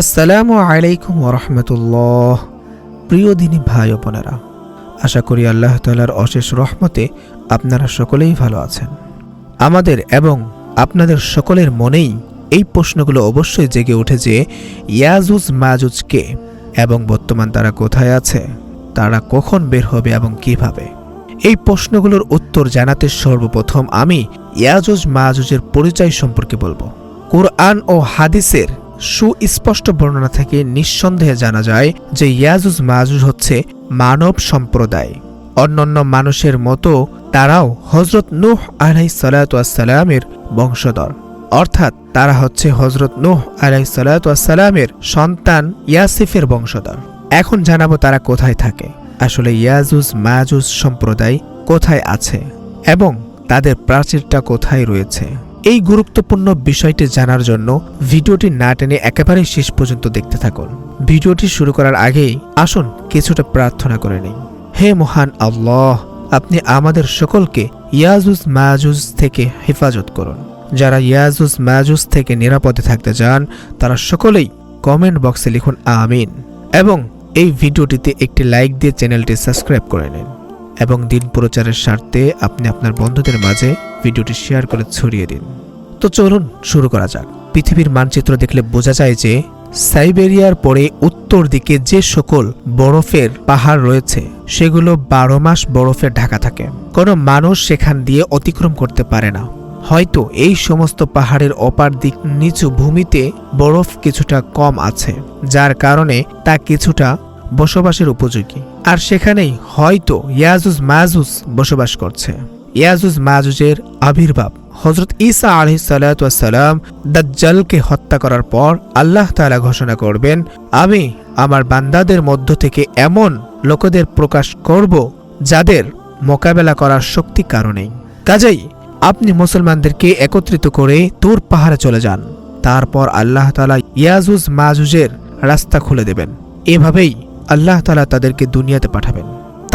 আসসালামু আলাইকুম রহমতুল্লাহ। প্রিয় দিনী ভাই ও বোনেরা, আশা করি আল্লাহ তালার অশেষ রহমতে আপনারা সকলেই ভালো আছেন। আমাদের এবং আপনাদের সকলের মনেই এই প্রশ্নগুলো অবশ্যই জেগে ওঠে যে, ইয়াজুজ মাজুজ কে? এবং বর্তমান তারা কোথায় আছে? তারা কখন বের হবে এবং কীভাবে? এই প্রশ্নগুলোর উত্তর জানাতে সর্বপ্রথম আমি ইয়াজুজ মাজুজের পরিচয় সম্পর্কে বলব। কোরআন ও হাদিসের সুস্পষ্ট বর্ণনা থেকে নিঃসন্দেহে জানা যায় যে ইয়াজুজ মাজুজ হচ্ছে মানব সম্প্রদায়। অন্যান্য মানুষের মতো তারাও হজরত নূহ আলাই সালাতামের বংশধর। অর্থাৎ তারা হচ্ছে হজরত নুহ আলাই সালাতামের সন্তান ইয়াসিফের বংশধর। এখন জানাব তারা কোথায় থাকে। আসলে ইয়াজুজ মাজুজ সম্প্রদায় কোথায় আছে এবং তাদের প্রাচীরটা কোথায় রয়েছে। এই গুরুত্বপূর্ণ বিষয়টি জানার জন্য ভিডিওটি না টেনে একেবারে শেষ পর্যন্ত দেখতে থাকুন। ভিডিওটি শুরু করার আগেই আসুন কিছুটা প্রার্থনা করে নিই। হে মহান আল্লাহ, আপনি আমাদের সকলকে ইয়াজুজ মাজুজ থেকে হেফাজত করুন। যারা ইয়াজুজ মাজুজ থেকে নিরাপদে থাকতে চান, তারা সকলেই কমেন্ট বক্সে লিখুন আমিন এবং এই ভিডিওটিতে একটি লাইক দিয়ে চ্যানেলটি সাবস্ক্রাইব করে নিন এবং দিন প্রচারের স্বার্থে আপনি আপনার বন্ধুদের মাঝে ভিডিওটি শেয়ার করে ছড়িয়ে দিন। তো চলুন শুরু করা যাক। পৃথিবীর মানচিত্র দেখলে বোঝা যায় যে সাইবেরিয়ার পরে উত্তর দিকে যে সকল বরফের পাহাড় রয়েছে, সেগুলো বারো মাস বরফে ঢাকা থাকে। কোনো মানুষ সেখান দিয়ে অতিক্রম করতে পারে না। হয়তো এই সমস্ত পাহাড়ের অপার দিক নিচু ভূমিতে বরফ কিছুটা কম আছে, যার কারণে তা কিছুটা বসবাসের উপযোগী। আর সেখানেই হয়তো ইয়াজুজ মাজুজ বসবাস করছে। ইয়াজুজ মাজুজের আবির্ভাব। হজরত ঈসা আলহি সালাম দাজ্জালকে হত্যা করার পর আল্লাহ তাআলা ঘোষণা করবেন, আমি আমার বান্দাদের মধ্য থেকে এমন লোকদের প্রকাশ করব যাদের মোকাবেলা করার শক্তি কারণেই কাজেই আপনি মুসলমানদেরকে একত্রিত করে তুর পাহাড়ে চলে যান। তারপর আল্লাহ তালা ইয়াজুজ মাজুজের রাস্তা খুলে দেবেন। এভাবেই আল্লাহ তালা তাদেরকে দুনিয়াতে পাঠাবেন।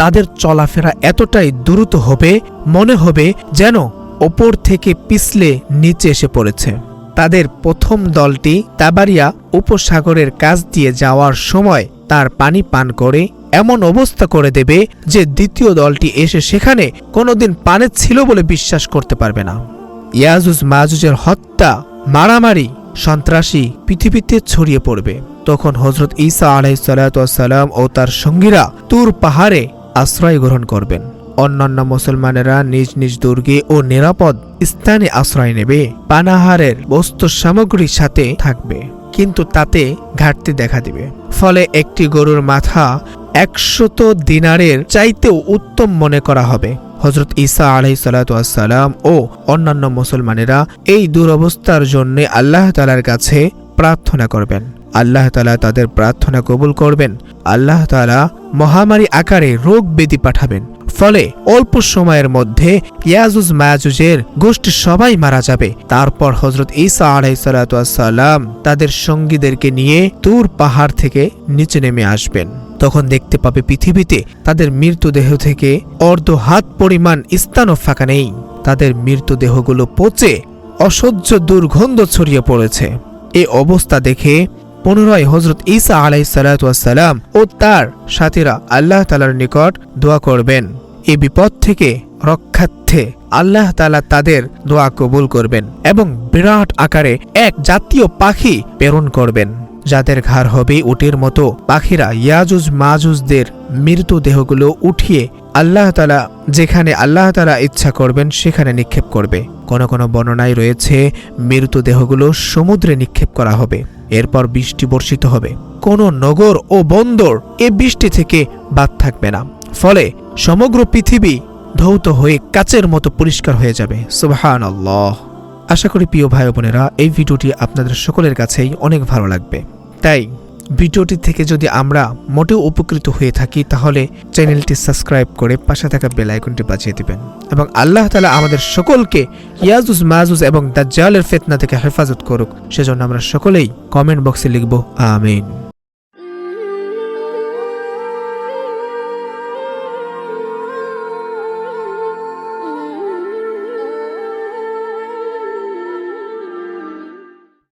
তাদের চলাফেরা এতটাই দ্রুত হবে, মনে হবে যেন ওপর থেকে পিছলে নিচে এসে পড়েছে। তাদের প্রথম দলটি তাবারিয়া উপসাগরের কাছ দিয়ে যাওয়ার সময় তার পানি পান করে এমন অবস্থা করে দেবে যে দ্বিতীয় দলটি এসে সেখানে কোনোদিন পানে ছিল বলে বিশ্বাস করতে পারবে না। ইয়াজুজ মাজুজের হত্যা, মারামারি, সন্ত্রাসী পৃথিবীতে ছড়িয়ে পড়বে। তখন হজরত ঈসা আলাইসাল্লাম ও তার সঙ্গীরা তুর পাহাড়ে আশ্রয় গ্রহণ করবেন। অন্যান্য মুসলমানেরা নিজ নিজ দুর্গে ও নিরাপদ স্থানে আশ্রয় নেবে। পানাহারের বস্তু সামগ্রীর সাথে থাকবে, কিন্তু তাতে ঘাটতি দেখা দিবে। ফলে একটি গরুর মাথা একশত দিনারের চাইতেও উত্তম মনে করা হবে। হজরত ঈসা আলাই সালাম ও অন্যান্য মুসলমানেরা এই দুরবস্থার জন্য আল্লাহ তালার কাছে প্রার্থনা করবেন। আল্লাহ তালা তাদের প্রার্থনা কবুল করবেন। আল্লাহ তালা মহামারী আকারে রোগ ব্যাধি পাঠাবেন। ফলে অল্প সময়ের মধ্যে ইয়াজুজ মায়াজুজের গোষ্ঠী সবাই মারা যাবে। তারপর হজরত ঈসা আলাইসাল্লাম তাদের সঙ্গীদেরকে নিয়ে তুর পাহাড় থেকে নিচে নেমে আসবেন। তখন দেখতে পাবে পৃথিবীতে তাদের মৃতদেহ থেকে অর্ধ হাত পরিমাণ স্থানও ফাঁকা নেই। তাদের মৃতদেহগুলো পচে অসহ্য দুর্গন্ধ ছড়িয়ে পড়েছে। এ অবস্থা দেখে পুনরায় হজরত ঈসা আলাই সালাম ও তার সাথীরা আল্লাহ তালার নিকট দোয়া করবেন। এ বিপদ থেকে রক্ষার্থে আল্লাহ তালা তাদের দোয়া কবুল করবেন এবং বিরাট আকারে এক জাতীয় পাখি প্রেরণ করবেন। যাদের ঘাড় হবে উটের মতো। পাখিরা ইয়াজুজ মাজুজদের মৃতদেহগুলো উঠিয়ে আল্লাহ তালা যেখানে আল্লাহ তালা ইচ্ছা করবেন সেখানে নিক্ষেপ করবে। কোনো কোনো বর্ণনায় রয়েছে মৃতদেহগুলো সমুদ্রে নিক্ষেপ করা হবে, এরপর বৃষ্টি বর্ষিত হবে। কোনো নগর ও বন্দর এ বৃষ্টি থেকে বাদ থাকবে না। ফলে সমগ্র পৃথিবী ধৌত হয়ে কাচের মতো পরিষ্কার হয়ে যাবে। সুবহান আশা করি প্রিয় ভাই বোনেরা, এই ভিডিওটি আপনাদের সকলের কাছেই অনেক ভালো লাগবে। তাই ভিডিওটি থেকে যদি আমরা মোটেও উপকৃত হয়ে থাকি, তাহলে চ্যানেলটি সাবস্ক্রাইব করে পাশে থাকা বেল আইকনটি বাজিয়ে দিবেন। এবং আল্লাহ তালা আমাদের সকলকে ইয়াজুজ, মাজুজ এবং দাজ্জালের ফেতনা থেকে হেফাজত করুক। সেজন্য আমরা সকলেই কমেন্ট বক্সে লিখব, আমিন।